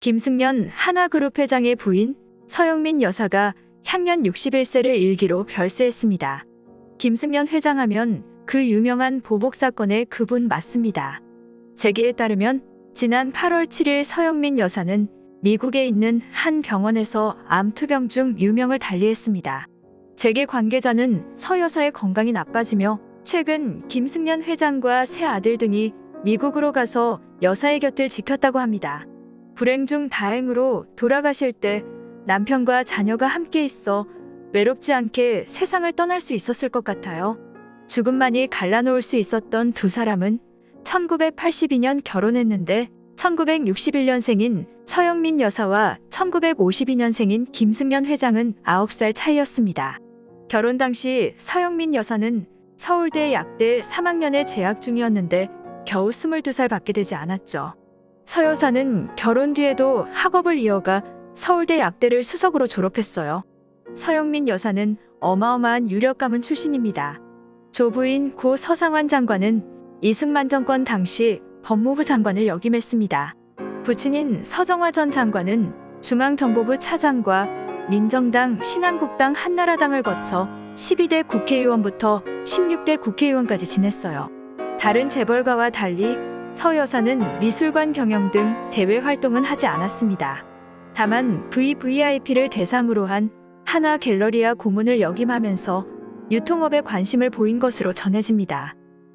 김승연 하나그룹 회장의 부인 서영민 여사가 향년 61세를 일기로 별세했습니다. 김승연 회장하면 그 유명한 보복 사건의 그분 맞습니다. 재계에 따르면 지난 8월 7일 서영민 여사는 미국에 있는 한 병원에서 암 투병 중 유명을 달리했습니다. 재계 관계자는 서 여사의 건강이 나빠지며 최근 김승연 회장과 새 아들 등이 미국으로 가서 여사의 곁을 지켰다고 합니다. 불행 중 다행으로 돌아가실 때 남편과 자녀가 함께 있어 외롭지 않게 세상을 떠날 수 있었을 것 같아요. 죽음만이 갈라놓을 수 있었던 두 사람은 1982년 결혼했는데 1961년생인 서영민 여사와 1952년생인 김승연 회장은 9살 차이였습니다. 결혼 당시 서영민 여사는 서울대 약대 3학년에 재학 중이었는데 겨우 22살 밖에 되지 않았죠. 서 여사는 결혼 뒤에도 학업을 이어가 서울대 약대를 수석으로 졸업했어요. 서영민 여사는 어마어마한 유력 가문 출신입니다. 조부인 고 서상환 장관은 이승만 정권 당시 법무부 장관을 역임했습니다. 부친인 서정화 전 장관은 중앙정보부 차장과 민정당, 신한국당, 한나라당을 거쳐 12대 국회의원부터 16대 국회의원까지 지냈어요. 다른 재벌가와 달리 서 여사는 미술관 경영 등 대외 활동은 하지 않았습니다. 다만 VVIP를 대상으로 한 하나 갤러리아 고문을 역임하면서 유통업에 관심을 보인 것으로 전해집니다.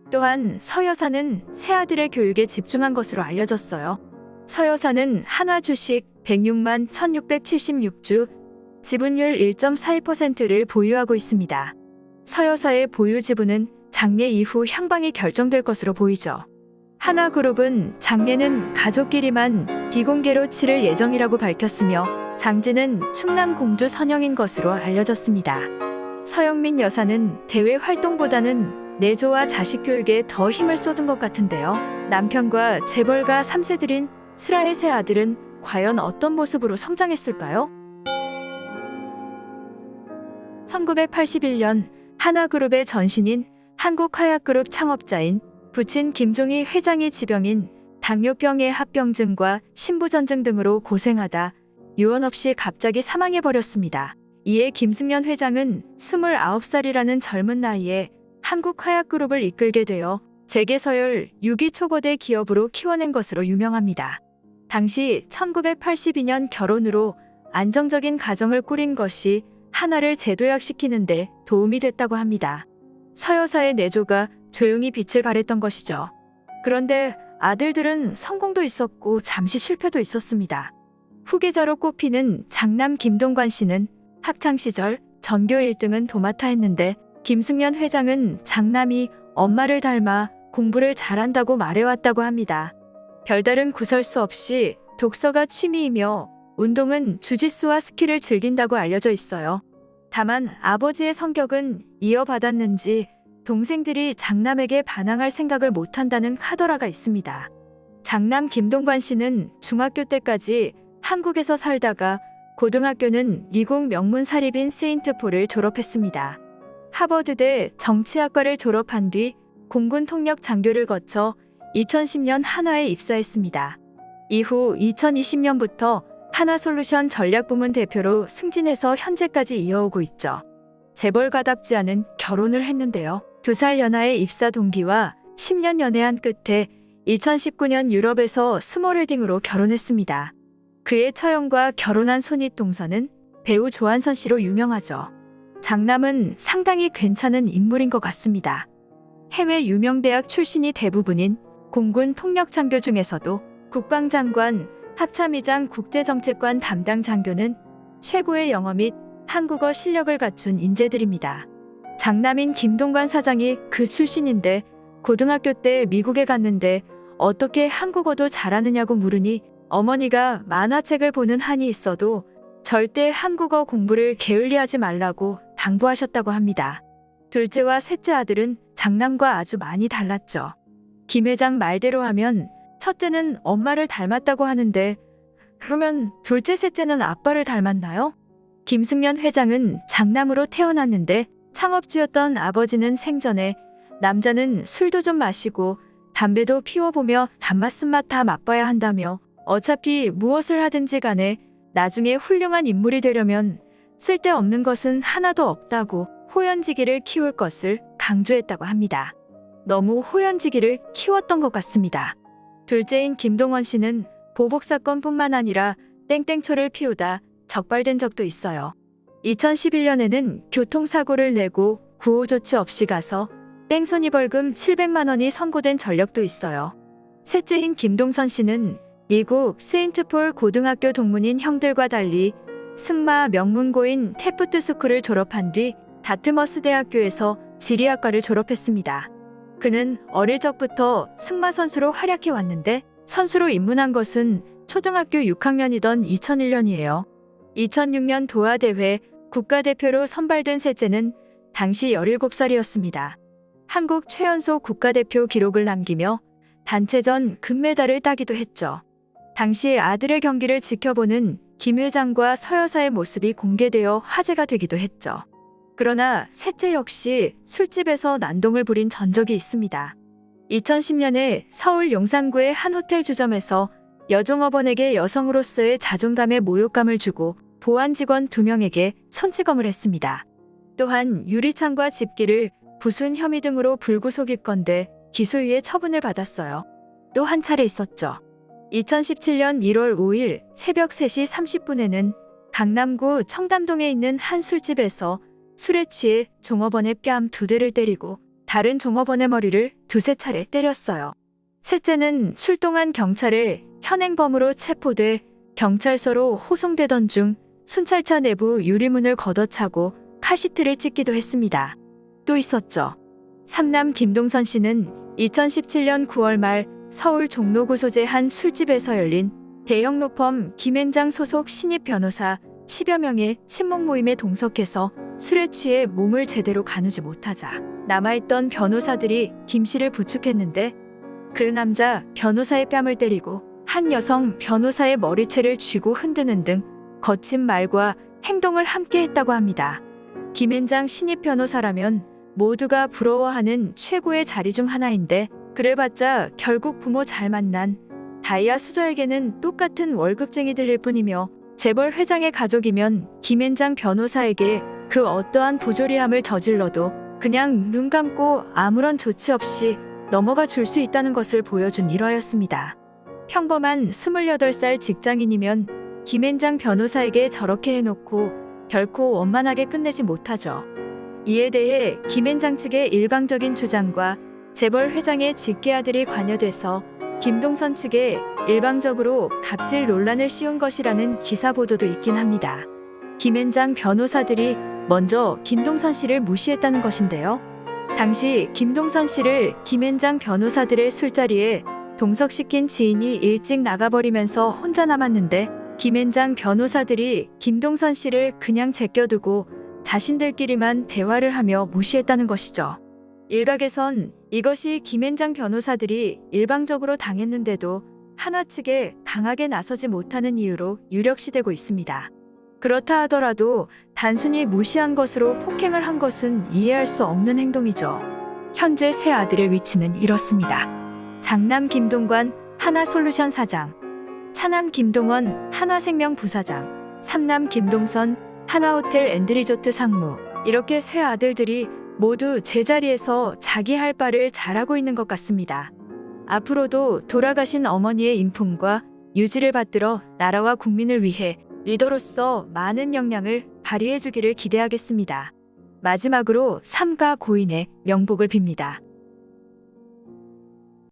또한 서 여사는 새 아들의 교육에 집중한 것으로 알려졌어요. 서 여사는 한화 주식 106만 1676주, 지분율 1.42%를 보유하고 있습니다. 서 여사의 보유 지분은 장례 이후 향방이 결정될 것으로 보이죠. 하나그룹은 장례는 가족끼리만 비공개로 치를 예정이라고 밝혔으며 장지는 충남 공주 선영인 것으로 알려졌습니다. 서영민 여사는 대외 활동보다는 내조와 자식 교육에 더 힘을 쏟은 것 같은데요. 남편과 재벌가 3세들인 슬아의 세 아들은 과연 어떤 모습으로 성장했을까요? 1981년 하나그룹의 전신인 한국화약그룹 창업자인 부친 김종희 회장이 지병인 당뇨병의 합병증과 신부전증 등으로 고생하다 유언 없이 갑자기 사망해버렸습니다. 이에 김승연 회장은 29살이라는 젊은 나이에 한국화약그룹을 이끌게 되어 재계서열 6위 초거대 기업으로 키워낸 것으로 유명합니다. 당시 1982년 결혼으로 안정적인 가정을 꾸린 것이 하나를 재도약시키는 데 도움이 됐다고 합니다. 서여사의 내조가 조용히 빛을 발했던 것이죠. 그런데 아들들은 성공도 있었고 잠시 실패도 있었습니다. 후계자로 꼽히는 장남 김동관 씨는 학창 시절 전교 1등은 도맡아 했는데 김승연 회장은 장남이 엄마를 닮아 공부를 잘한다고 말해왔다고 합니다. 별다른 구설수 없이 독서가 취미이며 운동은 주짓수와 스키를 즐긴다고 알려져 있어요. 다만 아버지의 성격은 이어받았는지 동생들이 장남에게 반항할 생각을 못한다는 카더라가 있습니다. 장남 김동관 씨는 중학교 때까지 한국에서 살다가 고등학교는 미국 명문 사립인 세인트폴을 졸업했습니다. 하버드대 정치학과를 졸업한 뒤 공군 통역 장교를 거쳐 2010년 한화에 입사했습니다. 이후 2020년부터 하나솔루션 전략부문 대표로 승진해서 현재까지 이어오고 있죠. 재벌가답지 않은 결혼을 했는데요. 두 살 연하의 입사 동기와 10년 연애한 끝에 2019년 유럽에서 스몰웨딩으로 결혼했습니다. 그의 처형과 결혼한 손윗 동서는 배우 조한선 씨로 유명하죠. 장남은 상당히 괜찮은 인물인 것 같습니다. 해외 유명 대학 출신이 대부분인 공군 통역 장교 중에서도 국방장관, 합참의장 국제정책관 담당 장교는 최고의 영어 및 한국어 실력을 갖춘 인재들입니다. 장남인 김동관 사장이 그 출신인데 고등학교 때 미국에 갔는데 어떻게 한국어도 잘하느냐고 물으니 어머니가 만화책을 보는 한이 있어도 절대 한국어 공부를 게을리하지 말라고 당부하셨다고 합니다. 둘째와 셋째 아들은 장남과 아주 많이 달랐죠. 김 회장 말대로 하면 첫째는 엄마를 닮았다고 하는데 그러면 둘째 셋째는 아빠를 닮았나요? 김승연 회장은 장남으로 태어났는데 창업주였던 아버지는 생전에 남자는 술도 좀 마시고 담배도 피워보며 단맛 쓴맛 다 맛봐야 한다며 어차피 무엇을 하든지 간에 나중에 훌륭한 인물이 되려면 쓸데없는 것은 하나도 없다고 호연지기를 키울 것을 강조했다고 합니다. 너무 호연지기를 키웠던 것 같습니다. 둘째인 김동원 씨는 보복 사건뿐만 아니라 땡땡초를 피우다 적발된 적도 있어요. 2011년에는 교통사고를 내고 구호 조치 없이 가서 땡손이 벌금 700만 원이 선고된 전력도 있어요. 셋째인 김동선 씨는 미국 세인트폴 고등학교 동문인 형들과 달리 승마 명문고인 테프트 스쿨을 졸업한 뒤 다트머스 대학교에서 지리학과를 졸업했습니다. 그는 어릴 적부터 승마 선수로 활약해 왔는데 선수로 입문한 것은 초등학교 6학년이던 2001년이에요. 2006년 도하 대회 국가대표로 선발된 셋째는 당시 17살이었습니다. 한국 최연소 국가대표 기록을 남기며 단체전 금메달을 따기도 했죠. 당시 아들의 경기를 지켜보는 김 회장과 서 여사의 모습이 공개되어 화제가 되기도 했죠. 그러나 셋째 역시 술집에서 난동을 부린 전적이 있습니다. 2010년에 서울 용산구의 한 호텔 주점에서 여종업원에게 여성으로서의 자존감에 모욕감을 주고 보안 직원 2명에게 손찌검을 했습니다. 또한 유리창과 집기를 부순 혐의 등으로 불구속 입건돼 기소유예 처분을 받았어요. 또 한 차례 있었죠. 2017년 1월 5일 새벽 3시 30분에는 강남구 청담동에 있는 한 술집에서 술에 취해 종업원의 뺨 두 대를 때리고 다른 종업원의 머리를 두세 차례 때렸어요. 셋째는 출동한 경찰에 현행범으로 체포돼 경찰서로 호송되던 중 순찰차 내부 유리문을 걷어차고 카시트를 찍기도 했습니다. 또 있었죠. 삼남 김동선 씨는 2017년 9월 말 서울 종로구 소재 한 술집에서 열린 대형 로펌 김앤장 소속 신입 변호사 10여 명의 친목 모임에 동석해서 술에 취해 몸을 제대로 가누지 못하자 남아있던 변호사들이 김 씨를 부축했는데 그 남자 변호사의 뺨을 때리고 한 여성 변호사의 머리채를 쥐고 흔드는 등 거친 말과 행동을 함께 했다고 합니다. 김앤장 신입 변호사라면 모두가 부러워하는 최고의 자리 중 하나인데 그래봤자 결국 부모 잘 만난 다이아 수저에게는 똑같은 월급쟁이들일 뿐이며 재벌 회장의 가족이면 김앤장 변호사에게 그 어떠한 부조리함을 저질러도 그냥 눈 감고 아무런 조치 없이 넘어가 줄 수 있다는 것을 보여준 일화였습니다. 평범한 28살 직장인이면 김앤장 변호사에게 저렇게 해놓고 결코 원만하게 끝내지 못하죠. 이에 대해 김앤장 측의 일방적인 주장과 재벌 회장의 직계 아들이 관여돼서 김동선 측에 일방적으로 갑질 논란을 씌운 것이라는 기사 보도도 있긴 합니다. 김앤장 변호사들이 먼저 김동선 씨를 무시했다는 것인데요. 당시 김동선 씨를 김앤장 변호사들의 술자리에 동석시킨 지인이 일찍 나가버리면서 혼자 남았는데 김앤장 변호사들이 김동선 씨를 그냥 제껴두고 자신들끼리만 대화를 하며 무시했다는 것이죠. 일각에선 이것이 김앤장 변호사들이 일방적으로 당했는데도 하나 측에 강하게 나서지 못하는 이유로 유력시되고 있습니다. 그렇다 하더라도 단순히 무시한 것으로 폭행을 한 것은 이해할 수 없는 행동이죠. 현재 새 아들의 위치는 이렇습니다. 장남 김동관 하나솔루션 사장, 차남 김동원 한화생명 부사장, 삼남 김동선 한화호텔 앤드리조트 상무 이렇게 세 아들들이 모두 제자리에서 자기 할 바를 잘하고 있는 것 같습니다. 앞으로도 돌아가신 어머니의 인품과 유지를 받들어 나라와 국민을 위해 리더로서 많은 역량을 발휘해 주기를 기대하겠습니다. 마지막으로 삼가 고인의 명복을 빕니다.